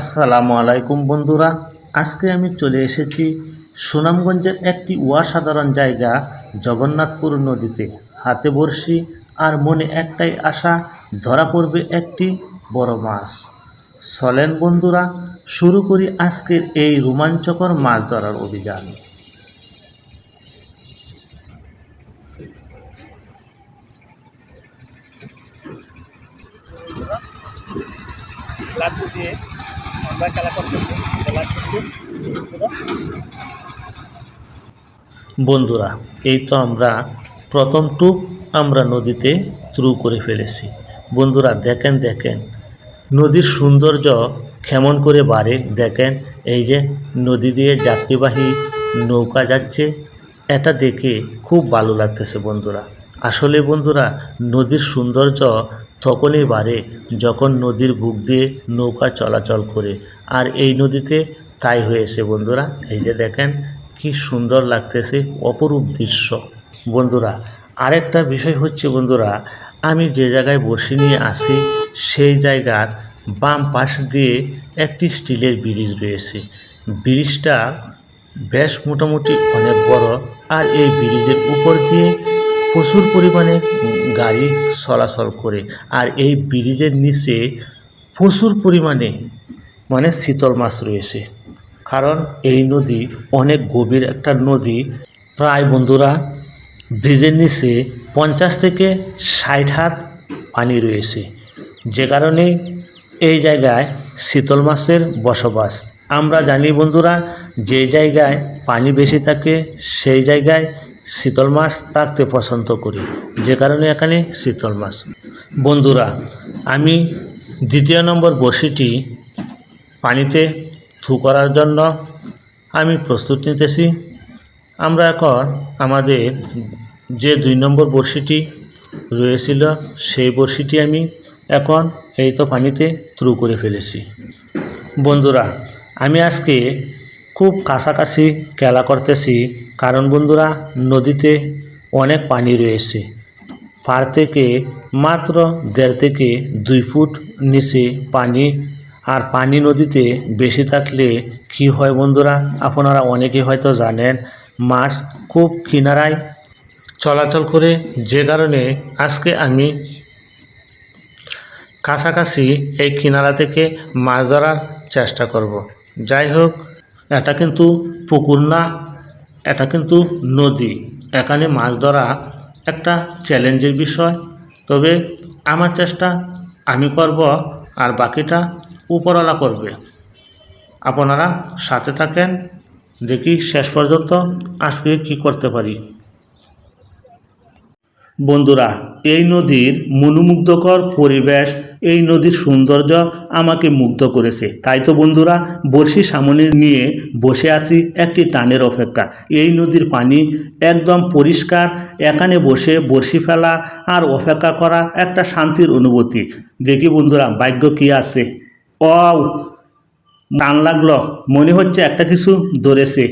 আসসালামু আলাইকুম বন্ধুরা। আজকে আমি চলে এসেছি সুনামগঞ্জের একটি অসাধারণ জায়গা, জগন্নাথপুর নদীতে। হাতে বড়শি আর মনে একটাই আশা, ধরা পড়বে একটি বড় মাছ। চলেন বন্ধুরা, শুরু করি আজকের এই রোমাঞ্চকর মাছ ধরার অভিযান। লাড্ডু দিয়ে আমরা খেলা বন্ধুরা, এই তো আমরা প্রথম টুপ আমরা নদীতে থ্রু করে ফেলেছি। বন্ধুরা, দেখেন দেখেন, নদীর সৌন্দর্য কেমন করে বাড়ে। দেখেন, এই যে নদী দিয়ে যাত্রীবাহী নৌকা যাচ্ছে, এটা দেখে খুব ভালো লাগতেছে বন্ধুরা। আসলে বন্ধুরা, নদীর সৌন্দর্য তখনই বাড়ে যখন নদীর বুক দিয়ে নৌকা চলাচল করে। আর এই নদীতে তাই হয়েছে বন্ধুরা, এই যে দেখেন কি সুন্দর লাগতেছে, অপরূপ দৃশ্য। বন্ধুরা, আরেকটা বিষয় হচ্ছে বন্ধুরা, আমি যে জায়গায় বসে নিয়ে আসি, সেই জায়গার বাম পাশ দিয়ে একটি স্টিলের ব্রিজ রয়েছে। ব্রিজটা বেশ মোটামুটি অনেক বড়। আর এই ব্রিজের উপর দিয়ে প্রচুর পরিমাণে গাড়ি চলাচল করে আর এই ব্রিজের নিচে প্রচুর পরিমাণে মানে শীতল মাছ রয়েছে। কারণ এই নদী অনেক গভীর একটা নদী। প্রায় বন্ধুরা, ব্রিজের নিচে পঞ্চাশ থেকে ষাট হাত পানি রয়েছে। যে কারণে এই জায়গায় শীতল মাছের বসবাস। আমরা জানি বন্ধুরা, যে জায়গায় পানি বেশি থাকে, সেই জায়গায় শীতল মাছ থাকতে পছন্দ করি। যে কারণে এখানে শীতল মাছ। বন্ধুরা, আমি দ্বিতীয় নম্বর বড়শিটি পানিতে থু করার জন্য আমি প্রস্তুত নিতেছি। আমরা এখন আমাদের যে দুই নম্বর বড়শিটি রয়েছিল, সেই বড়শিটি আমি এখন এই তো পানিতে থ্রু করে ফেলেছি। বন্ধুরা, আমি আজকে খুব কাছাকাছি খেলা করতেছি কারণ বন্ধুরা, নদীতে অনেক পানি রয়েছে পার থেকে মাত্র দেড় থেকে দুই ফুট নিচে পানি, আর পানি নদীতে বেশি থাকলে কি হয় বন্ধুরা, আপনারা অনেকে হয়তো জানেন, মাছ খুব কিনারায় চলাচল করে যে কারণে আজকে আমি কাছাকাছি এই কিনারা থেকে মাছ ধরার চেষ্টা করব। যাই হোক, এটা কিন্তু পুকুর না এটা কিন্তু নদী। এখানে মাছ ধরা একটা চ্যালেঞ্জের বিষয়। তবে আমার চেষ্টা, আমি করব আর বাকিটা উপরওয়ালা করবে। আপনারা সাথে থাকেন। দেখি শেষ পর্যন্ত আজকে কি করতে পারি। বন্ধুরা, এই নদীর মনোমুগ্ধকর পরিবেশ, এই নদীর সৌন্দর্য আমাকে মুগ্ধ করেছে। তাই তো বন্ধুরা, বড়শি সামনে নিয়ে বসে আছি একটি টানের অপেক্ষা। এই নদীর পানি একদম পরিষ্কার, এখানে বসে বড়শি ফেলা আর অপেক্ষা করা একটা শান্তির অনুভূতি। দেখি বন্ধুরা, ভাগ্য কি আছে? ও টান লাগল, মনে হচ্ছে একটা কিছু ধরেছে।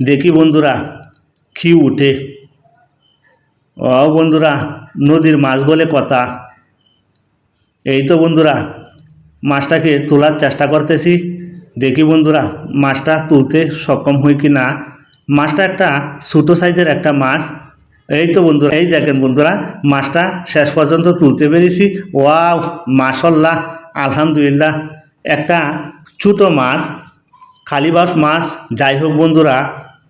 দেখি বন্ধুরা, কি উঠে। ও বন্ধুরা, নদীর মাছ বলে কথা। এই তো বন্ধুরা, মাছটাকে তোলার চেষ্টা করতেছি। দেখি বন্ধুরা, মাছটা তুলতে সক্ষম হই কি না মাছটা একটা ছোটো সাইজের একটা মাছ। এই তো বন্ধুরা, এই দেখেন বন্ধুরা, মাছটা শেষ পর্যন্ত তুলতে পেরেছি। ওয়াও, মাশাল্লাহ, আলহামদুলিল্লাহ। একটা ছোটো মাছ কালিবাস মাছ। যাই হোক বন্ধুরা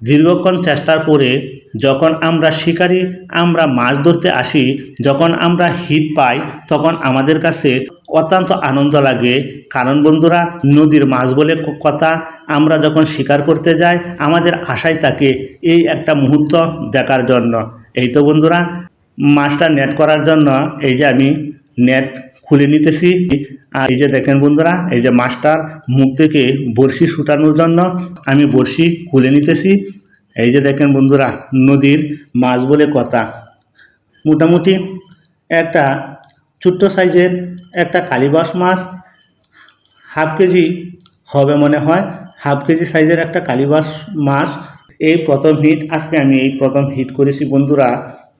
দীর্ঘক্ষণ চেষ্টার পরে যখন আমরা শিকারি, আমরা মাছ ধরতে আসি, যখন আমরা হিট পাই, তখন আমাদের কাছে অত্যন্ত আনন্দ লাগে। কারণ বন্ধুরা, নদীর মাছ বলে কথা। আমরা যখন শিকার করতে যাই, আমাদের আশায় থাকে এই একটা মুহূর্ত দেখার জন্য। এই তো বন্ধুরা, মাছটা নেট করার জন্য এই যে আমি নেট খুলে নিতেছি। আর এই যে দেখেন বন্ধুরা, এই যে মাছটার মুখ থেকে বড়শি শুটানোর জন্য আমি বড়শি খুলে নিতেছি। এই যে দেখেন বন্ধুরা, নদীর মাছ বলে কথা। মোটামুটি একটা ছোট্ট সাইজের একটা কালিবাস মাছ, হাফ কেজি হবে মনে হয়, হাফ কেজি সাইজের একটা কালিবাস মাছ। এই প্রথম হিট, আজকে আমি এই প্রথম হিট করেছি বন্ধুরা।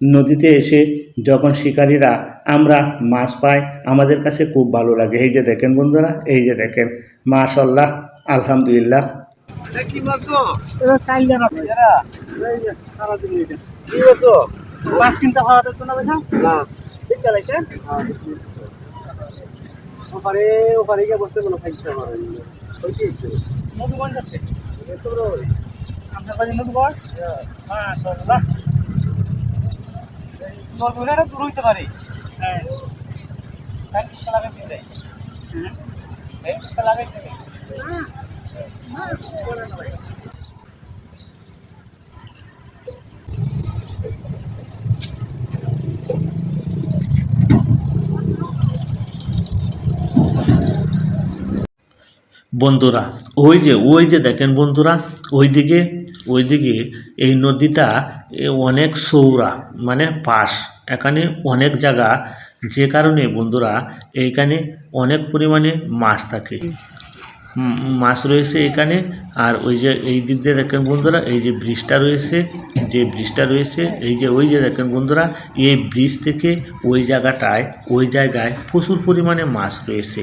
নদীতে এসে যখন শিকারীরা আমরা মাছ পাই আমাদের কাছে খুব ভালো লাগে। এই যে দেখেন বন্ধুরা এই যে দেখেন। মাশাল্লাহ আলহামদুলিল্লাহ। কি মাছো? এটা কাইল জানা এরা? এই যে সারা দিন এটা কি মাছো? মাছ কিনতে খাওয়া তো না না। ঠিক আছে। ওপারে ওপারে গিয়ে বসতে কোনো খাইতে পারে ওই কি মধুবন যাচ্ছে? আপনার কাছে মধুবন হ্যাঁ। সরলা এটা দূর হইতে পারে। হ্যাঁ। লাগাইছি রে? হ্যাঁ। কিসে লাগাইছি রে। বন্ধুরা ওই যে ওই যে দেখেন বন্ধুরা ওইদিকে ওইদিকে এই নদীটা অনেক সৌরা মানে পাশ। এখানে অনেক জায়গা, যে কারণে বন্ধুরা এইখানে অনেক পরিমাণে মাছ থাকে। মাছ রয়েছে এখানে, আর ওই যে এই দিক দিয়ে দেখেন বন্ধুরা, এই যে ব্রিজটা রয়েছে, যে ব্রিজটা রয়েছে, এই যে ওই যে দেখেন বন্ধুরা, এই ব্রিজ থেকে ওই জায়গাটায়, ওই জায়গায় প্রচুর পরিমাণে মাছ রয়েছে।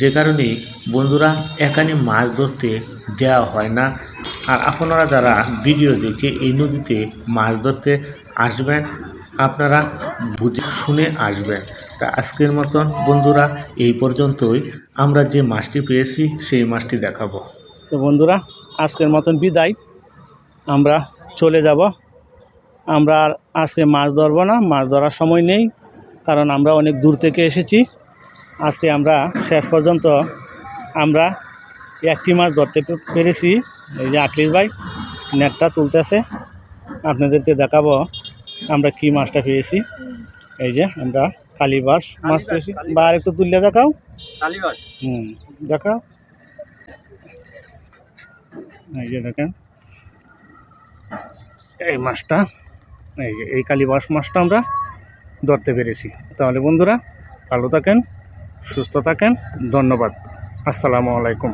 যে কারণে বন্ধুরা, এখানে মাছ ধরতে দেওয়া হয় না। আর আপনারা যারা ভিডিও দেখে এই নদীতে মাছ ধরতে আসবেন, আপনারা বুঝে শুনে আসবেন। তা আজকের মতন বন্ধুরা, এই পর্যন্তই। আমরা যে মাছটি পেয়েছি, সেই মাছটি দেখাবো। তো বন্ধুরা, আজকের মতন বিদায়। আমরা চলে যাব। আমরা আর আজকে মাছ ধরবো না, মাছ ধরার সময় নেই, কারণ আমরা অনেক দূর থেকে এসেছি। আজকে আমরা শেষ পর্যন্ত আমরা একটি মাছ ধরতে পেরেছি। এই যে আকলিশ ভাই নেটটা তুলতেছে। আপনাদেরকে দেখাবো আমরা কি মাছটা পেয়েছি। এই যে আমরা কালীবাস মাছ পেয়েছি। বা আর একটু তুললে দেখাও। কালীবাস হুম দেখাও। এই যে দেখেন। এই মাছটা এই যে এই কালীবাস মাছটা আমরা ধরতে পেরেছি। তাহলে বন্ধুরা ভালো থাকেন সুস্থ থাকেন ধন্যবাদ। আসসালামু আলাইকুম।